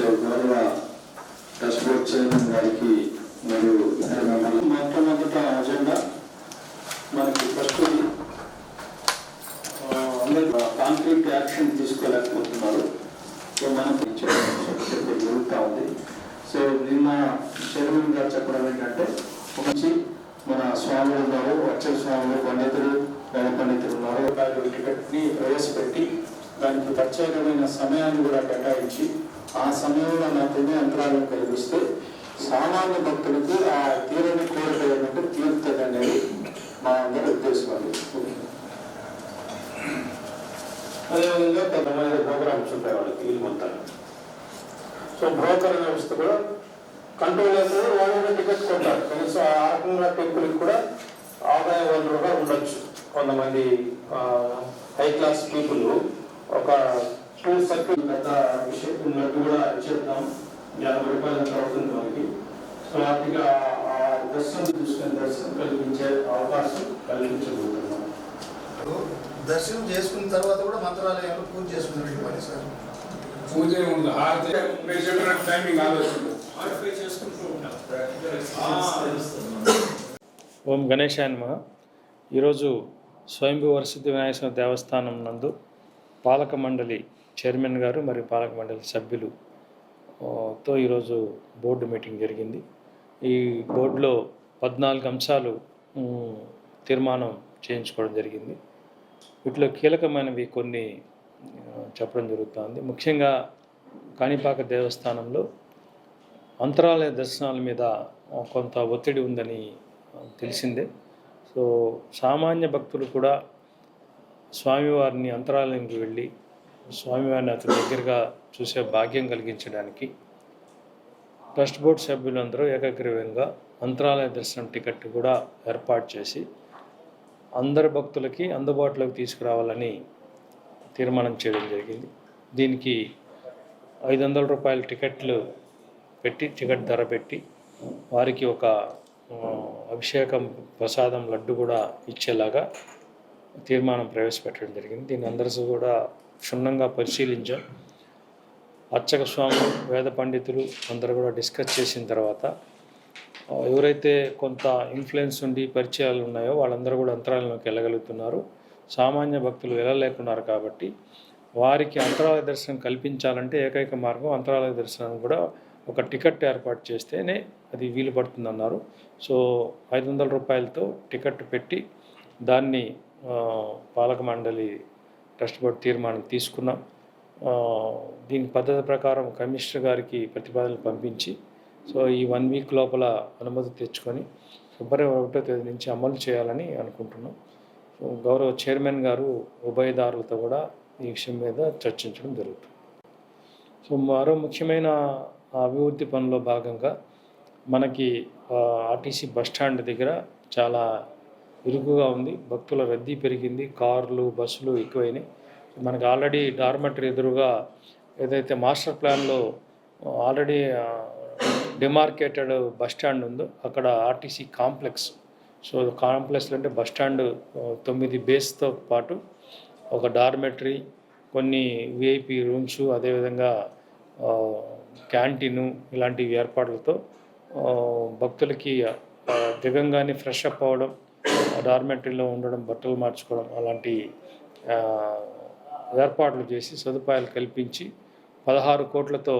So గౌరవ trust chairman గారికి మరియు ఇతర మొట్టమొదట అజెండా మనకి ఫస్ట్ అందరూ కాంక్రీట్ యాక్షన్ తీసుకోలేకపోతున్నారు. సో మనకి చెప్పడం జరుగుతూ ఉంది. సో నిన్న చైర్మన్ గారు చెప్పడం ఏంటంటే మంచి మన స్వాములు ఉన్నారు వచ్చే స్వాములు పండితులు వేద పండితులు ఉన్నారు. వాళ్ళు టికెట్ని ప్రవేశపెట్టి దానికి ప్రత్యేకమైన సమయాన్ని కూడా కేటాయించి ఆ సమయంలో మాత్రమే యంత్రాలను కలిగిస్తే సామాన్య భక్తులకు ఆ తీరని కోరిక ఏంటంటే తీరుతుంది అనేది మా అందరి ఉద్దేశం అది. అదేవిధంగా కొంతమంది ప్రోగ్రామ్స్ ఉంటాయి వాళ్ళకి వీళ్ళు సో బ్రోకర్ వ్యవస్థ కూడా కంట్రోల్ అయితే వాళ్ళు టికెట్ కొంటారు. కనీసం ఆ రకంగా టెంపుల్కి కూడా ఆదాయ వనరుగా ఉండొచ్చు. కొంతమంది హై క్లాస్ పీపుల్ ఒక సర్కిల్ పెద్ద విషయం ఉన్నట్టు కూడా చెప్తాం. యాభై రూపాయలు ఎంత అవుతుంది సో వాటిగా ఆ దర్శనం చూసుకుని దర్శనం కల్పించే అవకాశం కల్పించబోతున్నాం. దర్శనం చేసుకున్న తర్వాత కూడా మంత్రాలయంలో పూజ చేసుకున్నట్టు సార్. పూజ ఉంది హారతి మీరు చెప్పినట్టు టైమింగ్ ఆలోచన ఓం గణేశాయ నమః ఈరోజు స్వయంభూ వరసిద్ధి వినాయక స్వామి దేవస్థానం నందు పాలక మండలి చైర్మన్ గారు మరియు పాలక మండలి సభ్యులు తో ఈరోజు బోర్డు మీటింగ్ జరిగింది. ఈ బోర్డులో పద్నాలుగు అంశాలు తీర్మానం చేయించుకోవడం జరిగింది. వీటిలో కీలకమైనవి కొన్ని చెప్పడం జరుగుతుంది. ముఖ్యంగా కాణిపాక దేవస్థానంలో అంతరాలయ దర్శనాల మీద కొంత ఒత్తిడి ఉందని తెలిసిందే. సో సామాన్య భక్తులు కూడా స్వామివారిని అంతరాలయంకి వెళ్ళి స్వామివారిని అతని దగ్గరగా చూసే భాగ్యం కలిగించడానికి ట్రస్ట్ బోర్డు సభ్యులందరూ ఏకగ్రీవంగా మంత్రాలయ దర్శనం టికెట్ కూడా ఏర్పాటు చేసి అందరి భక్తులకి అందుబాటులోకి తీసుకురావాలని తీర్మానం చేయడం జరిగింది. దీనికి ఐదు వందల రూపాయల టికెట్లు పెట్టి టికెట్ ధర పెట్టి వారికి ఒక అభిషేకం ప్రసాదం లడ్డు కూడా ఇచ్చేలాగా తీర్మానం ప్రవేశపెట్టడం జరిగింది. దీన్ని అందరూ కూడా క్షుణ్ణంగా పరిశీలించాం. అర్చక స్వామి వేద పండితులు అందరూ కూడా డిస్కస్ చేసిన తర్వాత ఎవరైతే కొంత ఇన్ఫ్లుయెన్స్ ఉండి పరిచయాలు ఉన్నాయో వాళ్ళందరూ కూడా అంతరాలలోకి వెళ్ళగలుగుతున్నారు. సామాన్య భక్తులు వెళ్ళలేకున్నారు కాబట్టి వారికి అంతరాలయ దర్శనం కల్పించాలంటే ఏకైక మార్గం అంతరాలయ దర్శనం కూడా ఒక టికెట్ ఏర్పాటు చేస్తేనే అది వీలు పడుతుందన్నారు. సో ఐదు వందల రూపాయలతో టికెట్ పెట్టి దాన్ని పాలక మండలి ట్రస్ట్ బోర్డు తీర్మానం తీసుకున్నాం. దీని పద్ధతి ప్రకారం కమిషనర్ గారికి ప్రతిపాదనలు పంపించి సో ఈ వన్ వీక్ లోపల అనుమతి తెచ్చుకొని ఫిబ్రవరి ఒకటో తేదీ నుంచి అమలు చేయాలని అనుకుంటున్నాం. సో గౌరవ చైర్మన్ గారు ఉభయదారులతో కూడా ఈ విషయం మీద చర్చించడం జరుగుతుంది. సో మరో ముఖ్యమైన అభివృద్ధి పనిలో భాగంగా మనకి ఆర్టీసీ బస్ స్టాండ్ దగ్గర చాలా ఇరుకుగా ఉంది భక్తుల రద్దీ పెరిగింది కార్లు బస్సులు ఎక్కువైనాయి. మనకు ఆల్రెడీ డార్మెటరీ ఎదురుగా ఏదైతే మాస్టర్ ప్లాన్లో ఆల్రెడీ డిమార్కేటెడ్ బస్ స్టాండ్ ఉందో అక్కడ ఆర్టీసీ కాంప్లెక్స్. సో కాంప్లెక్స్లో అంటే బస్ స్టాండ్ తొమ్మిది బేస్తో పాటు ఒక డార్మెటరీ కొన్ని విఐపి రూమ్స్ అదేవిధంగా క్యాంటీను ఇలాంటి ఏర్పాట్లతో భక్తులకి దిగంగానే ఫ్రెష్ అప్ అవ్వడం డార్మెంటరీలో ఉండడం బట్టలు మార్చుకోవడం అలాంటి ఏర్పాట్లు చేసి సదుపాయాలు కల్పించి పదహారు కోట్లతో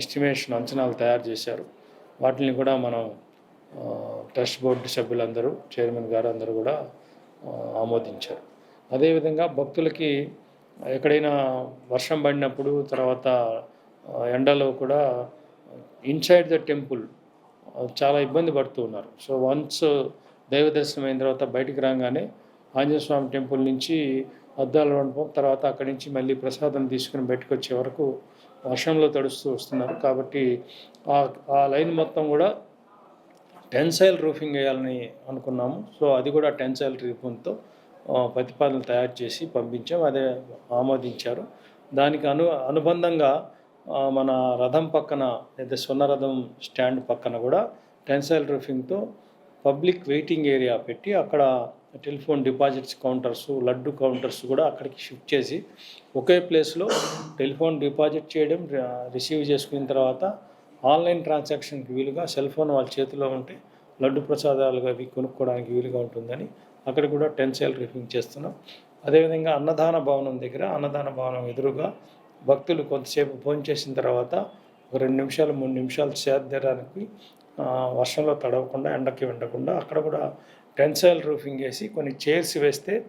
ఎస్టిమేషన్ అంచనాలు తయారు చేశారు. వాటిని కూడా మనం ట్రస్ట్ బోర్డు సభ్యులందరూ చైర్మన్ గారు అందరూ కూడా ఆమోదించారు. అదేవిధంగా భక్తులకి ఎక్కడైనా వర్షం పడినప్పుడు తర్వాత ఎండలో కూడా ఇన్సైడ్ ద టెంపుల్ చాలా ఇబ్బంది పడుతూ ఉన్నారు. సో వన్స్ దైవ దర్శనం అయిన తర్వాత బయటికి రాగానే ఆంజనేయ స్వామి టెంపుల్ నుంచి అద్దాలు మండపం తర్వాత అక్కడి నుంచి మళ్ళీ ప్రసాదం తీసుకుని బయటకు వచ్చే వరకు వర్షంలో తడుస్తూ వస్తున్నారు. కాబట్టి ఆ లైన్ మొత్తం కూడా టెన్సైల్ రూఫింగ్ వేయాలని అనుకున్నాము. సో అది కూడా టెన్సైల్ రూఫింగ్తో ప్రతిపాదనలు తయారు చేసి పంపించాం. అదే ఆమోదించారు. దానికి అను అనుబంధంగా మన రథం పక్కన లేదా స్వర్ణ రథం స్టాండ్ పక్కన కూడా టెన్సైల్ రూఫింగ్తో పబ్లిక్ వెయిటింగ్ ఏరియా పెట్టి అక్కడ telephone deposits counters laddu counters కూడా అక్కడికి షిఫ్ట్ చేసి ఒకే ప్లేస్లో టెలిఫోన్ డిపాజిట్ చేయడం రిసీవ్ చేసుకున్న తర్వాత ఆన్లైన్ ట్రాన్సాక్షన్కి వీలుగా సెల్ ఫోన్ వాళ్ళ చేతిలో ఉంటే లడ్డు ప్రసాదాలుగా అవి కొనుక్కోవడానికి వీలుగా ఉంటుందని అక్కడ కూడా టెన్సైల్ రిఫింగ్ చేస్తున్నాం. అదేవిధంగా అన్నదాన భవనం దగ్గర అన్నదాన భవనం ఎదురుగా భక్తులు కొంతసేపు ఫోన్ చేసిన తర్వాత ఒక రెండు నిమిషాలు మూడు నిమిషాలు చేరడానికి వర్షంలో తడవకుండా ఎండకి వెండకుండా అక్కడ కూడా టెన్సైల్ రూఫింగ్ వేసి కొన్ని చైర్స్ వేస్తే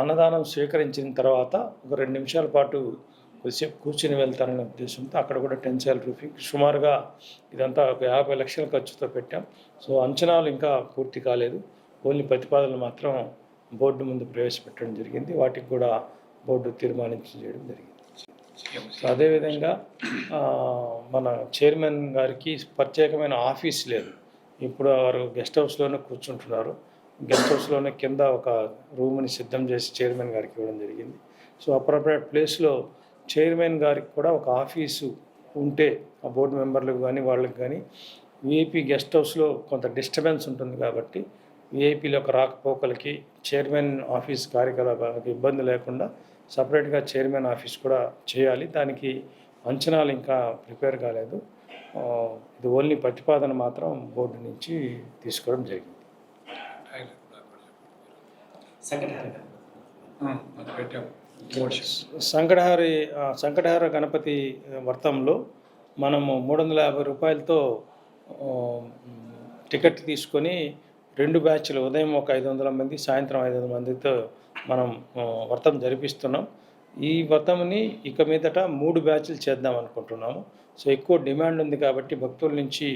అన్నదానం స్వీకరించిన తర్వాత ఒక రెండు నిమిషాల పాటు కొద్దిసేపు కూర్చుని వెళ్తారనే ఉద్దేశంతో అక్కడ కూడా టెన్సైల్ రూఫింగ్ సుమారుగా ఇదంతా ఒక యాభై లక్షల ఖర్చుతో పెట్టాం. సో అంచనాలు ఇంకా పూర్తి కాలేదు. ఓన్లీ ప్రతిపాదనలు మాత్రం బోర్డు ముందు ప్రవేశపెట్టడం జరిగింది. వాటికి కూడా బోర్డు తీర్మానించడం జరిగింది. సో అదేవిధంగా మన చైర్మన్ గారికి ప్రత్యేకమైన ఆఫీస్ లేదు. ఇప్పుడు వారు గెస్ట్ హౌస్లోనే కూర్చుంటున్నారు. గెస్ట్ హౌస్లోనే కింద ఒక రూమ్ని సిద్ధం చేసి చైర్మన్ గారికి ఇవ్వడం జరిగింది. సో అప్రోప్రియట్ ప్లేస్లో చైర్మన్ గారికి కూడా ఒక ఆఫీసు ఉంటే ఆ బోర్డు మెంబర్లకు కానీ వాళ్ళకి కానీ విఐపి గెస్ట్ హౌస్లో కొంత డిస్టర్బెన్స్ ఉంటుంది కాబట్టి విఐపీలో ఒక రాకపోకలకి చైర్మన్ ఆఫీస్ కార్యకలాపాలకు ఇబ్బంది లేకుండా సపరేట్గా చైర్మన్ ఆఫీస్ కూడా చేయాలి. దానికి అంచనాలు ఇంకా ప్రిపేర్ కాలేదు. ఇది ఓన్లీ ప్రతిపాదన మాత్రం బోర్డు నుంచి తీసుకోవడం జరిగింది. సంకటహారి సంకటహార గణపతి వ్రతంలో మనము మూడు వందల యాభై రూపాయలతో టికెట్ తీసుకొని రెండు బ్యాచ్లు ఉదయం ఒక ఐదు వందల మంది సాయంత్రం ఐదు వందల మందితో మనం వ్రతం జరిపిస్తున్నాం. ఈ వ్రతంని ఇక మీదట మూడు బ్యాచ్లు చేద్దాం అనుకుంటున్నాము. సో ఎక్కువ డిమాండ్ ఉంది కాబట్టి భక్తుల నుంచి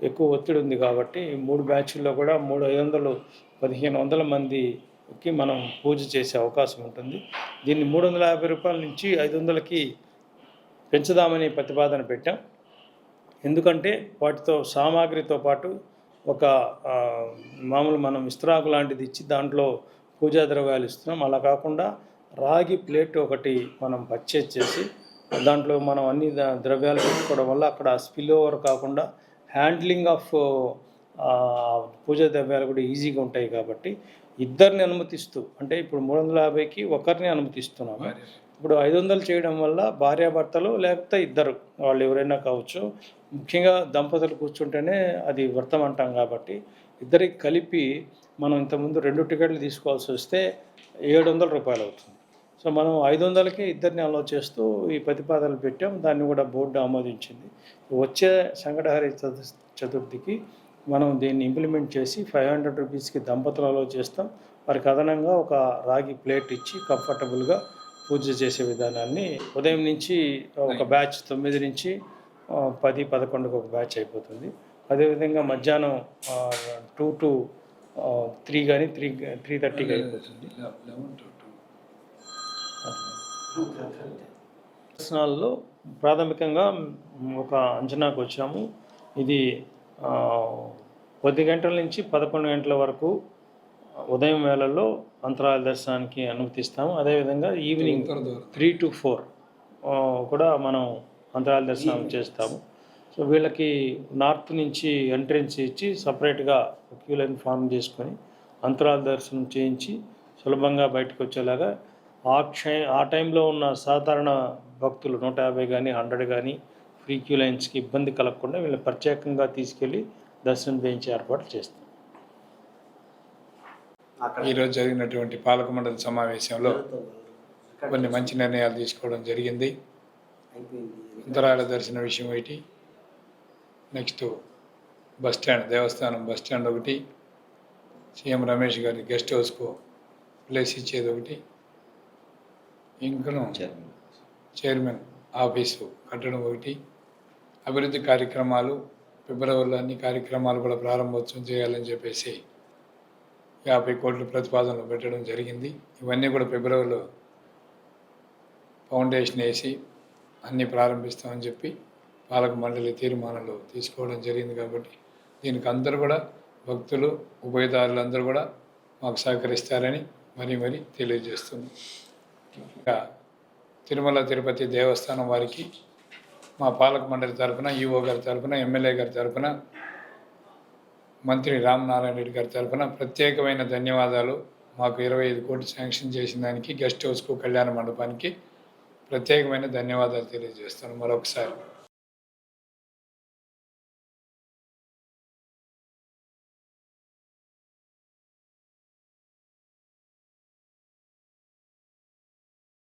ఎక్కువ ఒత్తిడి ఉంది కాబట్టి మూడు బ్యాచ్ల్లో కూడా మూడు ఐదు వందలు పదిహేను వందల మందికి మనం పూజ చేసే అవకాశం ఉంటుంది. దీన్ని మూడు వందల యాభై రూపాయల నుంచి ఐదు వందలకి పెంచుదామని ప్రతిపాదన పెట్టాం. ఎందుకంటే వాటితో సామాగ్రితో పాటు ఒక మామూలు మనం ఇస్త్రాకు లాంటిది ఇచ్చి దాంట్లో పూజా ద్రవ్యాలు ఇస్తున్నాం. అలా కాకుండా రాగి ప్లేట్ ఒకటి మనం పర్చేజ్ చేసి దాంట్లో మనం అన్ని ద్రవ్యాలు పెట్టుకోవడం వల్ల అక్కడ స్పిల్ ఓవర్ కాకుండా హ్యాండ్లింగ్ ఆఫ్ పూజా ద్రవ్యాలు కూడా ఈజీగా ఉంటాయి కాబట్టి ఇద్దరిని అనుమతిస్తూ అంటే ఇప్పుడు మూడు వందల యాభైకి ఒకరిని అనుమతిస్తున్నాము. ఇప్పుడు ఐదు వందలు చేయడం వల్ల భార్యాభర్తలు లేకపోతే ఇద్దరు వాళ్ళు ఎవరైనా కావచ్చు. ముఖ్యంగా దంపతులు కూర్చుంటేనే అది వ్రతం అంటాం కాబట్టి ఇద్దరికి కలిపి మనం ఇంతకుముందు రెండు టికెట్లు తీసుకోవాల్సి వస్తే ఏడు వందల రూపాయలు అవుతుంది. సో మనం ఐదు వందలకే ఇద్దరిని అలో చేస్తూ ఈ ప్రతిపాదనలు పెట్టాం. దాన్ని కూడా బోర్డు ఆమోదించింది. వచ్చే సంకటహరి చతు చతుర్థికి మనం దీన్ని ఇంప్లిమెంట్ చేసి ఫైవ్ హండ్రెడ్ రూపీస్కి దంపతులు అలో చేస్తాం. వారికి అదనంగా ఒక రాగి ప్లేట్ ఇచ్చి కంఫర్టబుల్గా పూజ చేసే విధానాన్ని ఉదయం నుంచి ఒక బ్యాచ్ తొమ్మిది నుంచి పది పదకొండుకి ఒక బ్యాచ్ అయిపోతుంది. అదేవిధంగా మధ్యాహ్నం టూ టు త్రీ కానీ త్రీ త్రీ థర్టీకి అయిపోతుంది లెవెన్ టు టూ. దర్శనాల్లో ప్రాథమికంగా ఒక అంచనాకు వచ్చాము. ఇది ఆ, పది గంటల నుంచి పదకొండు గంటల వరకు ఉదయం వేళల్లో అంతరాల దర్శనానికి అనుమతిస్తాము. అదేవిధంగా ఈవినింగ్ త్రీ టు ఫోర్ కూడా మనం అంతరాల దర్శనం చేస్తాము. సో వీళ్ళకి నార్త్ నుంచి ఎంట్రెన్స్ ఇచ్చి సపరేట్గా క్యూ లైన్ ఫామ్ చేసుకొని అంతరాల దర్శనం చేయించి సులభంగా బయటకు వచ్చేలాగా ఆ క్షయ ఆ టైంలో ఉన్న సాధారణ భక్తులు నూట యాభై కానీ హండ్రెడ్ కానీ ఫ్రీ క్యూ లైన్స్కి ఇబ్బంది కలగకుండా వీళ్ళని ప్రత్యేకంగా తీసుకెళ్ళి దర్శనం చేయించే ఏర్పాటు చేస్తాం. ఈరోజు జరిగినటువంటి పాలక మండలి సమావేశంలో కొన్ని మంచి నిర్ణయాలు తీసుకోవడం జరిగింది. అంతరాల దర్శన విషయం ఒకటి నెక్స్ట్ బస్ స్టాండ్ దేవస్థానం బస్ స్టాండ్ ఒకటి సీఎం రమేష్ గారి గెస్ట్ హౌస్కు ప్లేస్ ఇచ్చేది ఒకటి. ఇంకను చైర్మన్. ఆఫీసు కట్టడం ఒకటి. అభివృద్ధి కార్యక్రమాలు ఫిబ్రవరిలో అన్ని కార్యక్రమాలు కూడా ప్రారంభోత్సవం చేయాలని చెప్పేసి యాభై కోట్ల ప్రతిపాదనలు పెట్టడం జరిగింది. ఇవన్నీ కూడా ఫిబ్రవరిలో ఫౌండేషన్ వేసి అన్నీ ప్రారంభిస్తామని చెప్పి పాలక మండలి తీర్మానాలు తీసుకోవడం జరిగింది కాబట్టి దీనికి అందరూ కూడా భక్తులు ఉభయదారులు అందరూ కూడా మాకు సహకరిస్తారని మరీ మరీ తెలియజేస్తుంది ఇంకా తిరుమల తిరుపతి దేవస్థానం వారికి మా పాలక మండలి తరపున ఈఓ గారి తరఫున ఎమ్మెల్యే గారి తరఫున మంత్రి రామనారాయణ రెడ్డి గారి తరఫున ప్రత్యేకమైన ధన్యవాదాలు. మాకు ఇరవై ఐదు కోట్లు శాంక్షన్ చేసిన దానికి గెస్ట్ హౌస్కు కళ్యాణ మండపానికి ప్రత్యేకమైన ధన్యవాదాలు తెలియజేస్తాను మరొకసారి.